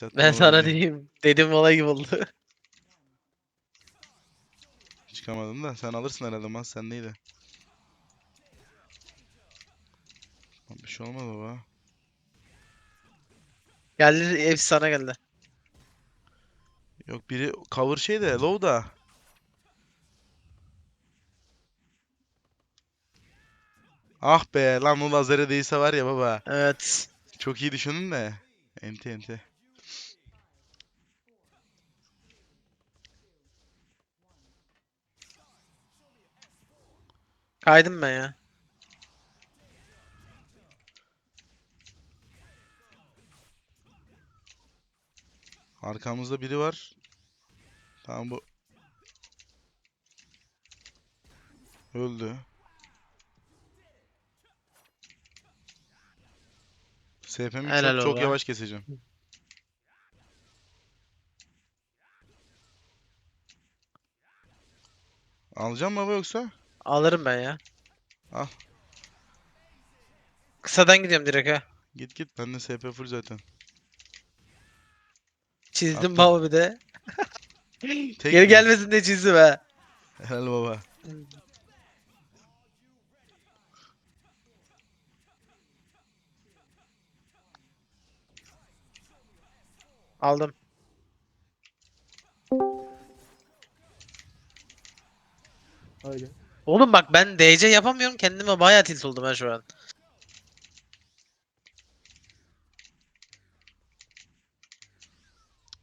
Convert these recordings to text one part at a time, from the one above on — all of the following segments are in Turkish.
Çatma Ben sana olay. diyeyim. Dedim olay gibi oldu. Çıkamadım da sen alırsın herhalde mas sen neydi? Bir şey olmaz baba. Geldi hepsi sana geldi. Yok biri cover şey de low da. Ah be lan o lazere değilse var ya baba. Evet. Çok iyi düşündün de. Enti enti. Kaydım ben ya. Arkamızda biri var. Tamam bu. Öldü. SP'mi Helal çok, çok yavaş keseceğim. Alacağım mı baba yoksa? Alırım ben ya. Al. Kısadan gidiyorum direkt ha. Git git bende SP full zaten. Çizdim Attım. baba bir de. Tek Geri mi? gelmesin diye çizdim ha. Helal baba. Aldım. Oğlum bak ben DC yapamıyorum kendime bayağı tilt oldum ben şu an.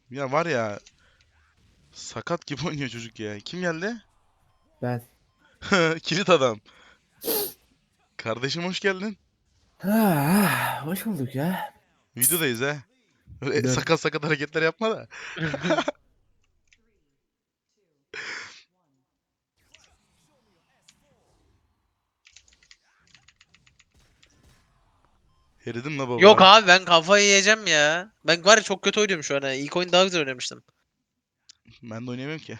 Ya var ya sakat gibi oynuyor çocuk ya. Kim geldi? Ben. Kilit adam. Kardeşim hoş geldin. Ah, hoş bulduk ya. Videodayız ha. Öyle sakat sakat hareketler yapma da. Eridim la baba. Yok abi ben kafayı yiyeceğim ya. Ben var ya çok kötü oynuyorum şu an. ha. İlk oyun daha güzel oynamıştım. Ben de oynayamıyorum ki.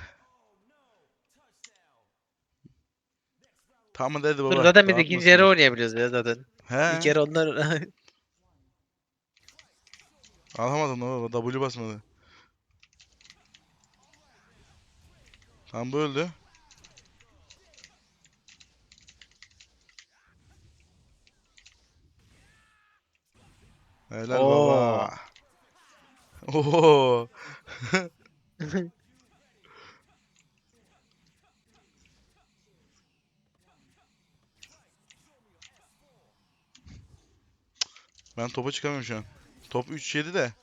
Tamam hadi baba. Dur zaten biz ikinci yarı oynayabiliyoruz ya zaten. He. İlk yarı onlar... Alamadım la baba. W basmadı. Tamam bu öldü. Helal Oo. baba. Oo. Ben topa çıkamıyorum şu an. Top 3-7 de.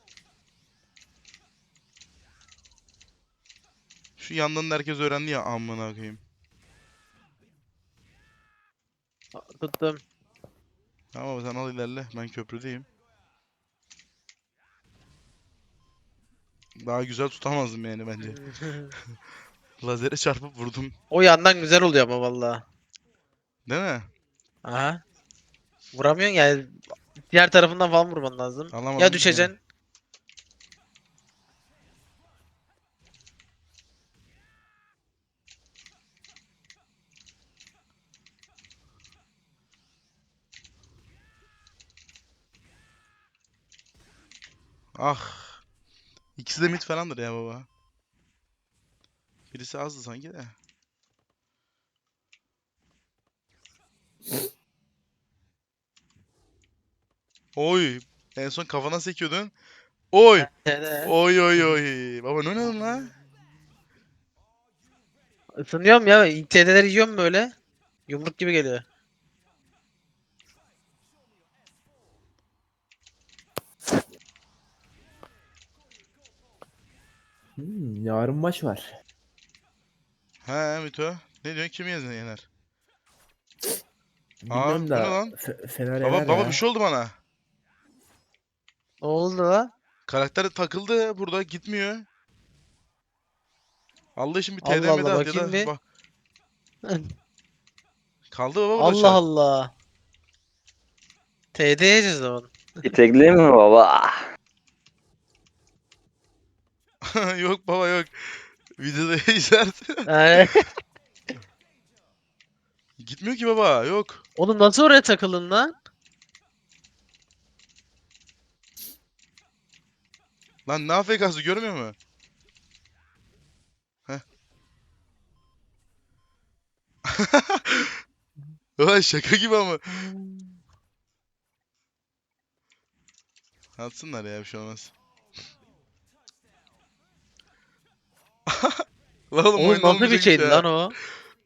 Şu yandan da herkes öğrendi ya amına koyayım. Tuttum. Tamam sen al ilerle. Ben köprüdeyim. Daha güzel tutamazdım yani bence. Lazere çarpıp vurdum. o yandan güzel oluyor ama valla. Değil mi? Aha. Vuramıyorsun yani. Diğer tarafından falan vurman lazım. Alamadım Ya düşeceksin. Ah. İkisi de mid falandır ya baba. Birisi azdı sanki de. Oy. En son kafana sekiyordun. Oy. Oy oy oy. Baba ne oynadın lan? Isınıyorum ya. TD'leri yiyorum böyle. Yumruk gibi geliyor. Hmm, yarın maç var. He Mito. Ne diyorsun? Kim yener? yener? Bilmiyorum bu ne da lan? Fe- Fener Baba yener baba ya. bir şey oldu bana. Ne oldu? Karakter takıldı burada gitmiyor. Allah için bir Allah TDM'de Allah, at ya bakayım da bir. bak. Kaldı baba burada Allah. Allah. TD yiyeceğiz o zaman. İtekleyeyim mi baba? yok baba yok. Videoda izlersin. Gitmiyor ki baba yok. Oğlum nasıl oraya takıldın lan? Lan ne AFK'sı görmüyor mu? Heh. Ulan şaka gibi ama. Atsınlar ya bir şey olmaz. Lan oğlum, Oğlum oyun nasıl bir şeydi ya. lan o?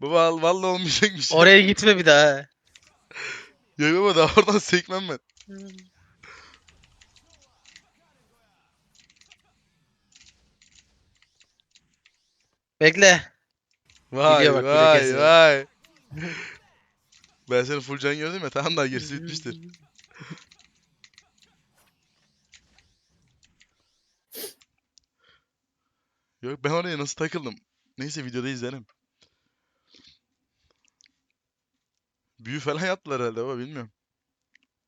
Baba al- vallahi olmayacakmış. ya. Oraya gitme bir daha. Ya baba daha oradan sekmem ben. Bekle. Vay Gidiyor bak, bir vay kesiyor. vay. Ben seni full can gördüm ya tamam da gerisi bitmiştir. Yok ben oraya nasıl takıldım? Neyse videoda izlerim. Büyü falan yaptılar herhalde ama bilmiyorum.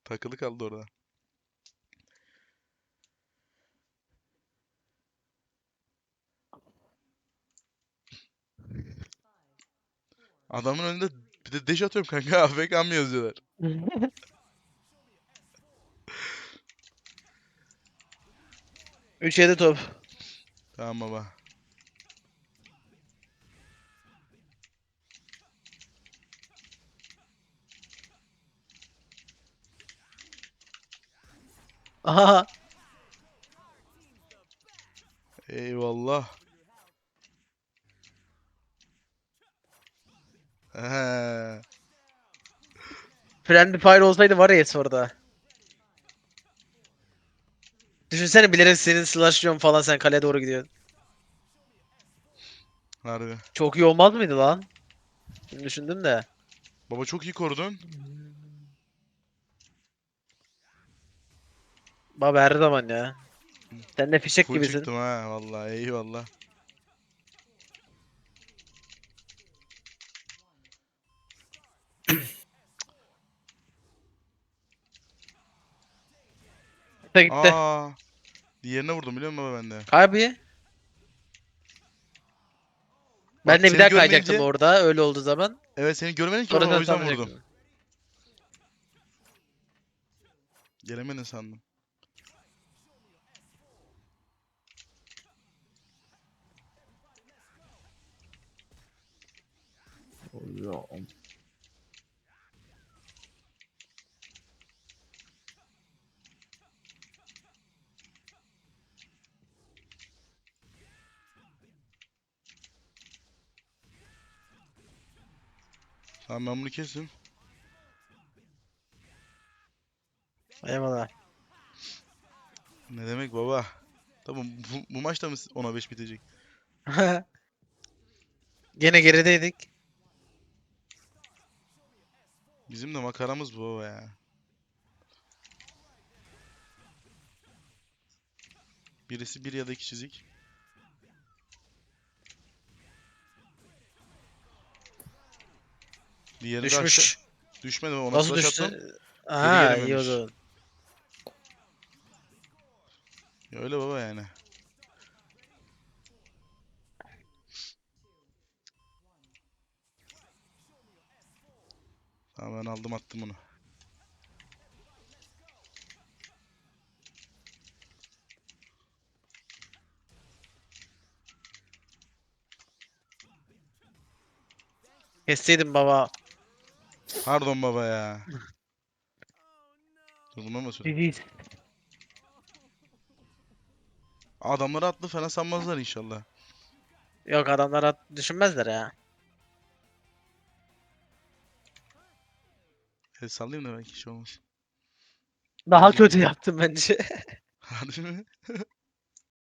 Takılı kaldı orada. Adamın önünde bir de deş atıyorum kanka AFK mı yazıyorlar. Üç yedi top. Tamam baba. Aha. Eyvallah. He. Friendly Fire olsaydı var ya orada. Düşünsene bilerek senin slashlıyorum falan sen kaleye doğru gidiyorsun. Harbi. Çok iyi olmaz mıydı lan? Şimdi düşündüm de. Baba çok iyi korudun. Baba her zaman ya. Sen de fişek Full gibisin. çıktım ha vallahi eyvallah. Gitti gitti. Aa. Diğerine vurdum biliyor musun baba ben de? Abi. Ben de bir seni daha kayacaktım görmeyince- orada öyle olduğu zaman. Evet seni görmedim ki Sonra baba, o sen yüzden vurdum. sanmayacaktın. Gelemedin sandım. Oluyor. Tamam ben bunu kesim. Eyvallah. Ne demek baba? Tamam bu, bu maçta mı 10'a 5 bitecek? Gene gerideydik. Bizim de makaramız bu baba ya. Birisi bir ya da iki çizik. Diğeri aşağı- Düşmüş. Düşmedi ona Nasıl düştü? attım. Aha iyi o zaman. Öyle baba yani. Tamam ben aldım attım bunu. Kesseydim baba. Pardon baba ya. Dur buna mı söyle? Adamları atlı falan sanmazlar inşallah. Yok adamlar at düşünmezler ya. El sallayayım da belki şey olmaz. Daha kötü yaptım bence. Harbi mi?